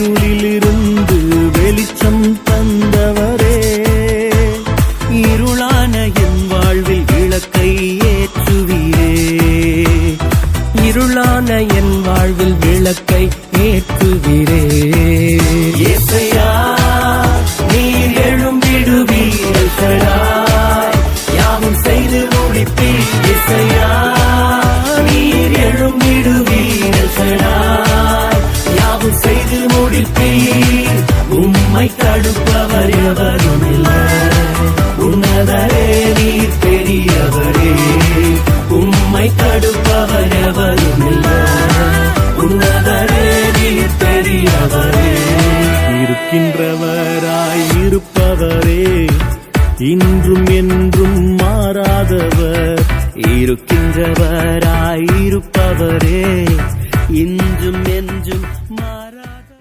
இருளிலிருந்து வெளிச்சம் தந்தவரே. இருளான என் வாழ்வில் விளக்கை ஏற்றுவீரே. இருளான என் வாழ்வில் விளக்கை ஏற்றுகிறே இசையா நீர் எழும்பிடுவீர் யாவும் செய்து முடிப்பீர் இசையா செய்து உம்மை தடுப்பவர் எவரும் இல்லை. உன்னதரே நீர் பெரியவரே. உம்மை தடுப்பவர் எவரும் இல்லை. உன்னதரே நீர் பெரியவரே. இருக்கின்றவராய் இருப்பவரே. இன்றும் என்றும் மாறாதவர். இருக்கின்றவராய் இருப்பவரே. இன்றும் என்றும் மாறாத